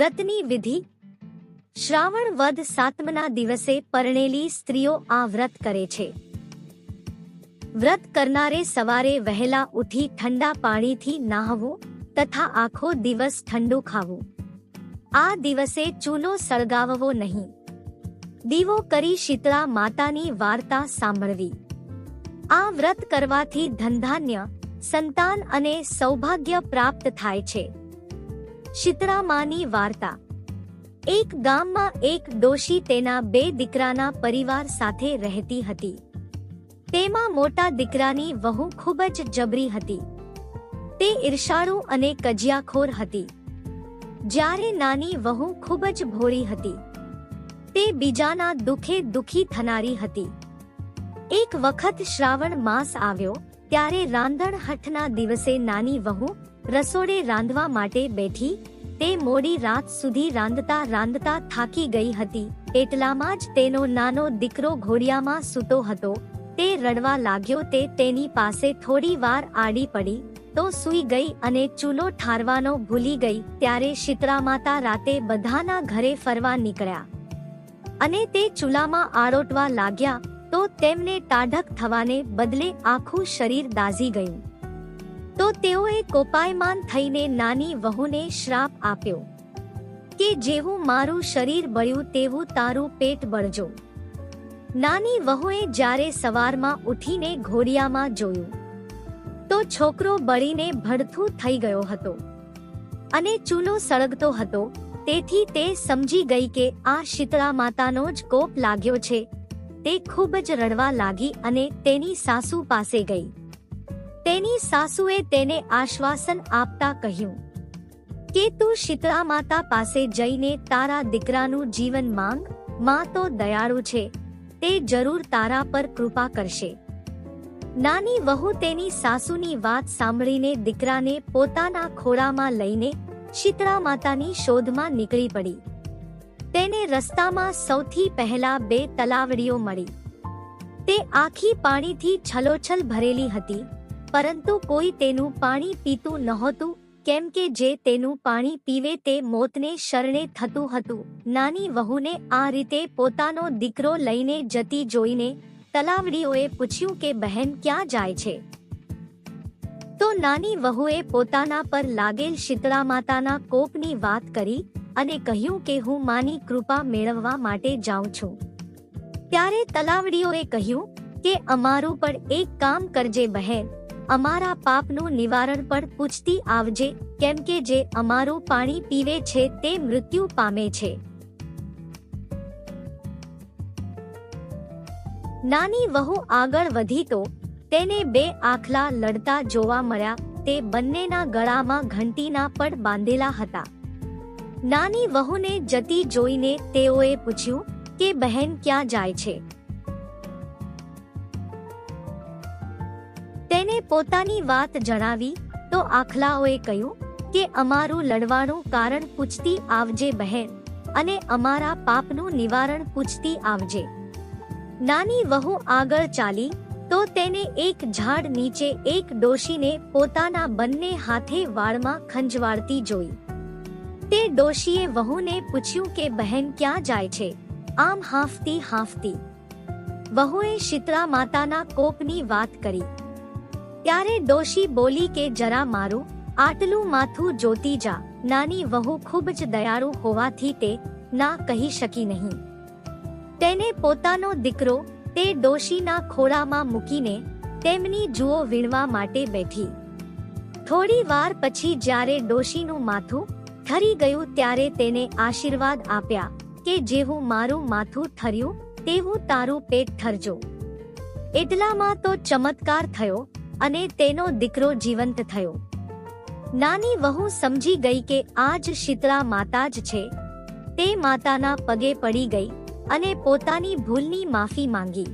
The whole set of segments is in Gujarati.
વ્રતની વિધિ? શ્રાવણ વદ સાતમના દિવસે પરણેલી સ્ત્રીઓ આ વ્રત કરે છે. વ્રત કરનારે સવારે વહેલા ઉઠી ઠંડા પાણીથી નાહવું તથા આખો દિવસ ઠંડુ ખાવું. આ દિવસે ચૂલો સળગાવવો નહીં. દીવો કરી શીતળા માતાની વાર્તા સાંભળવી. આ વ્રત કરવાથી ધનધાન્ય, સંતાન અને સૌભાગ્ય પ્રાપ્ત થાય છે. શીતળા માની વાર્તા. એક ગામમાં એક ડોશી તેના બે દીકરાના પરિવાર સાથે રહેતી હતી. તેમાં મોટા દીકરાની વહુ ખૂબ જ જબરી હતી. તે ઈર્ષાળુ અને કજિયાખોર હતી. જ્યારે નાની વહુ ખૂબ જ ભોળી હતી. તે બીજાના દુખે દુખી થનારી હતી. એક વખત શ્રાવણ માસ આવ્યો, ત્યારે રાંધણ હઠના દિવસે નાની વહુ રસોડે રાંધવા માટે બેઠી, તે મોડી રાત સુધી રાંધતા રાંધતા થાકી ગઈ હતી. એટલામાં જ તેનો નાનો દીકરો ઘોડિયામાં સૂતો હતો. તે રડવા લાગ્યો તે તેની પાસે થોડી વાર આડી પડી, તો સૂઈ ગઈ અને ચૂલો ઠારવાનો ભૂલી ગઈ. ત્યારે શીતળા માતા રાતે બધાના ઘરે ફરવા નીકળ્યા. અને તે ચૂલામાં આરોટવા લાગ્યા, તો તેમને ટાઢક થવાને બદલે આખું શરીર દાઝી ગયું. તો તેઓએ કોપાયમાન થઈને નાની વહુને શ્રાપ આપ્યો કે જેવું મારું શરીર બળ્યું તેવું તારું પેટ બળજો. નાની વહુએ જ્યારે સવારમાં ઉઠીને ઘોડિયામાં જોયું તો છોકરો બળીને ભડથું થઈ ગયો હતો અને ચૂલો સળગતો હતો. તેથી તે સમજી ગઈ કે આ શીતળા માતાનો જ કોપ લાગ્યો છે. તે ખૂબ જ રડવા લાગી અને તેની સાસુ પાસે ગઈ. તેની સાસુએ તેને આશ્વાસન આપતા કહ્યું, કે તું શીતળા માતા પાસે જઈને તારા દીકરાનું જીવન માંગ, માં તો દયાળુ છે, તે જરૂર તારા પર કૃપા કરશે. નાની વહુ તેની સાસુની વાત સાંભળીને દીકરાને પોતાના ખોળામાં લઈને શીતળા માતાની શોધમાં નીકળી પડી. તેને રસ્તામાં સૌથી પહેલા બે તલાવડીઓ મળી. તે આખી પાણીથી છલોછલ ભરેલી હતી. પરંતુ કોઈ તેનું પાણી પીતું નહોતું, કેમ કે જે તેનું પાણી પીવે તે મોતને શરણે થતું હતું. નાની વહુને આ રીતે પોતાનો દીકરો લઈને જતી જોઈને તલાવડીઓએ પૂછ્યું કે બહેન ક્યાં જાય છે? તો નાની વહુએ પોતાના પર લાગેલ શીતળા માતાના કોપની વાત કરી અને કહ્યું કે હું માની કૃપા મેળવવા માટે જાઉં છું. ત્યારે તલાવડીઓએ કહ્યું કે અમારું પણ એક કામ કરજે બહેન. અમારા પાપનું નિવારણ પણ પૂછતી આવજે, કેમ કે જે અમારું પાણી પીવે છે તે મૃત્યુ પામે છે. નાની વહુ આગળ વધી તો, તેને બે આખલા લડતા જોવા મળ્યા, તે બંનેના ગળામાં ઘંટીના પડ બાંધેલા હતા. નાની વહુને જતી જોઈને તેઓએ પૂછ્યું કે બહેન ક્યાં જાય છે? પોતાની વાત જણાવી, તો આખલાઓએ કહ્યું કે અમારું લડવાનું કારણ પૂછતી આવજે બહેન, અને અમારા પાપનું નિવારણ પૂછતી આવજે. નાની વહુ આગળ ચાલી, તો તેને એક ઝાડ નીચે એક ડોશીને પોતાના બંને હાથે વાળમાં ખંજવાળતી જોઈ. તે ડોશીએ વહુને પૂછ્યું કે બહેન ક્યાં જાય છે? આમ હાંફતી હાંફતી. વહુએ શીતળા માતાના કોપની વાત કરી. ત્યારે ડોશી બોલી કે, જરા મારું, આટલું માથું જોતી જા. નાની વહુ ખૂબ જ દયાળુ હોવાથી તે ના કહી શકી નહીં. તેને પોતાનો દીકરો તે ડોશીના ખોળામાં મૂકીને તેમની જુઓ વીણવા માટે બેઠી. થોડી વાર પછી જ્યારે ડોશીનું માથું ઠરી ગયું ત્યારે તેને આશીર્વાદ આપ્યા કે, જેવું મારું માથું ઠર્યું, તેવું તારું પેટ ઠરજો. એટલામાં તો ચમત્કાર થયો અને તેનો દીકરો જીવંત થયો. નાની વહુ સમજી ગઈ કે આજ શીતળા માતા જ છે. તે માતાના પગે પડી ગઈ અને પોતાની ભૂલની માફી માંગી.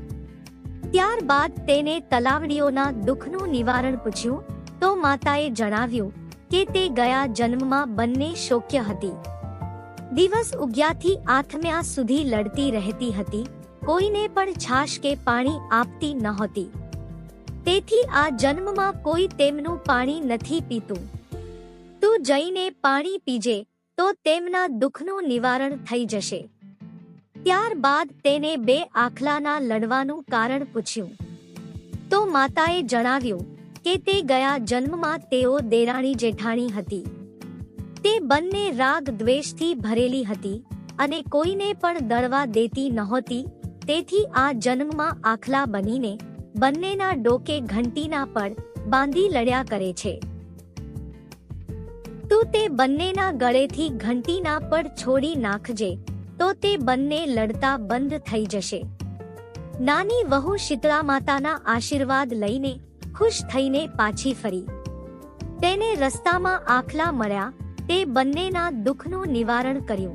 ત્યારબાદ તેને તલાવડીઓના દુઃખનું નિવારણ પૂછ્યું તો માતાએ જણાવ્યું કે તે ગયા જન્મમાં બંને શોક્ય હતી. દિવસ ઉગ્યાથી આથમ્યા સુધી લડતી રહેતી હતી, કોઈને પણ છાશ કે પાણી આપતી નહોતી તેથી આ જન્મમાં કોઈ તેમનું પાણી નથી પીતું. તું જઈને પાણી પીજે, તો તેમના દુઃખનું નિવારણ થઈ જશે. ત્યારબાદ તેને બે આખલાના લડવાનું કારણ પૂછ્યું. તો માતાએ જણાવ્યું કે તે ગયા જન્મમાં તેઓ દેરાણી જેઠાણી હતી. તે બંને રાગ દ્વેષથી ભરેલી હતી અને કોઈને પણ દળવા દેતી નહોતી, તેથી આ જન્મમાં આખલા બનીને બંનેના ડોકે ઘંટીના પડ બાંધી લડ્યા કરે છે. તું તે બંનેના ગળેથી ઘંટીના પડ છોડી નાખજે, તો તે બંને લડતા બંધ થઈ જશે. નાની વહુ શીતળા માતાના આશીર્વાદ લઈને ખુશ થઈને પાછી ફરી. તેને રસ્તામાં આખલા મળ્યા, તે બંનેના દુઃખનું નિવારણ કર્યું.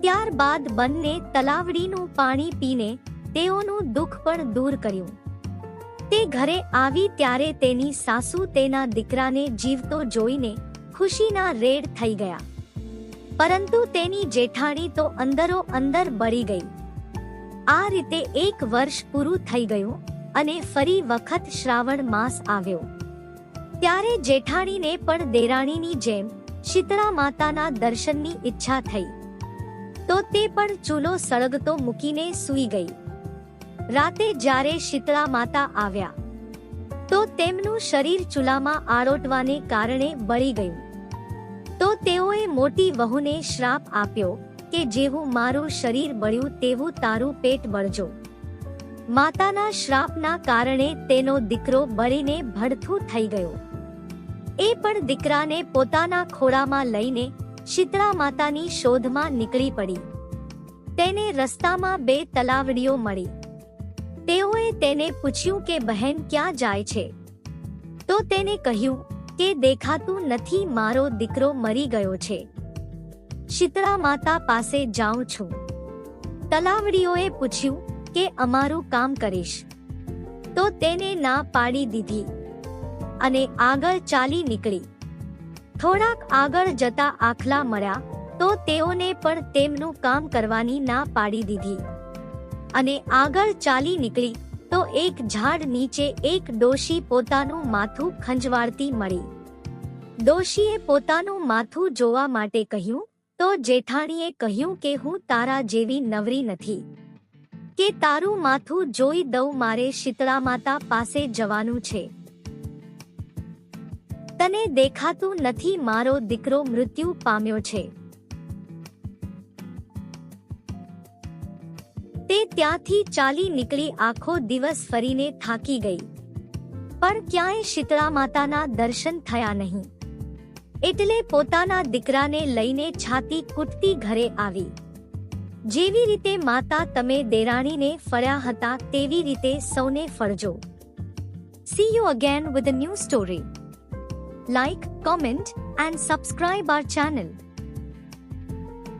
ત્યારબાદ બંને તલાવડીનું પાણી પીને તેઓનું દુઃખ પણ દૂર કર્યું. તે ઘરે આવી ત્યારે તેની સાસુ તેના દીકરાને જીવતો જોઈને ખુશીના રેડ થઈ ગયા. પરંતુ તેની જેઠાણી તો અંદરો અંદર બળી ગઈ. આ રીતે એક વર્ષ પૂરું થઈ ગયું અને ફરી વખત શ્રાવણ માસ આવ્યો. ત્યારે જેઠાણીને પણ દેરાણીની જેમ શીતળા માતાના દર્શનની ઈચ્છા થઈ. તો તે પણ ચૂલો સળગતો મૂકીને સૂઈ ગઈ. રાતે જ્યારે શીતળા માતા આવ્યા, તો તેમનું શરીર ચૂલામાં આરોટવાને કારણે બળી ગયું. તો તેઓએ મોટી વહુને શ્રાપ આપ્યો કે જેવું મારું શરીર બળ્યું તેવું તારું પેટ બળજો. માતાના શ્રાપના કારણે તેનો દીકરો બળીને ભડથું થઈ ગયો. એ પણ દીકરાને પોતાના ખોળામાં લઈને શીતળા માતાની શોધમાં નીકળી પડી. તેને રસ્તામાં બે તલાવડીઓ મળી. તેઓએ તેને પૂછ્યું કે, બહેન, ક્યાં જાય છે? તો તેને કહ્યું કે, દેખાતું નથી, મારો દીકરો મરી ગયો છે. શીતળા માતા પાસે જાઉં છું. તલાવડીઓએ પૂછ્યું કે, અમારું કામ કરીશ. તો તેને ના પાડી દીધી અને આગળ ચાલી નીકળી. થોડાક આગળ જતા આખલા મળ્યા તો તેઓને પણ તેમનું કામ કરવાની ના પાડી દીધી. અને આગળ ચાલી નીકળી, તો એક ઝાડ નીચે એક ડોશી પોતાનું માથું ખંજવાળતી મળી. ડોશીએ પોતાનું માથું જોવા માટે કહ્યું, તો જેઠાણીએ કહ્યું કે હું તારા જેવી નવરી નથી, કે તારું માથું જોઈ દઉં મારે શીતળા માતા પાસે જવાનું છે. તને દેખાતું નથી મારો દીકરો મૃત્યુ પામ્યો છે. ત્યાંથી ચાલી નીકળી આખો દિવસ ફરીને થાકી ગઈ. પણ ક્યાંય શીતળા માતાના દર્શન થયા નહીં. એટલે પોતાના દીકરાને લઈને છાતી કૂટતી ઘરે આવી. જેવી રીતે માતા તમે દેરાણીને ફર્યા હતા તેવી રીતે સૌને ફરજો. See you again with a new story like comment and subscribe our channel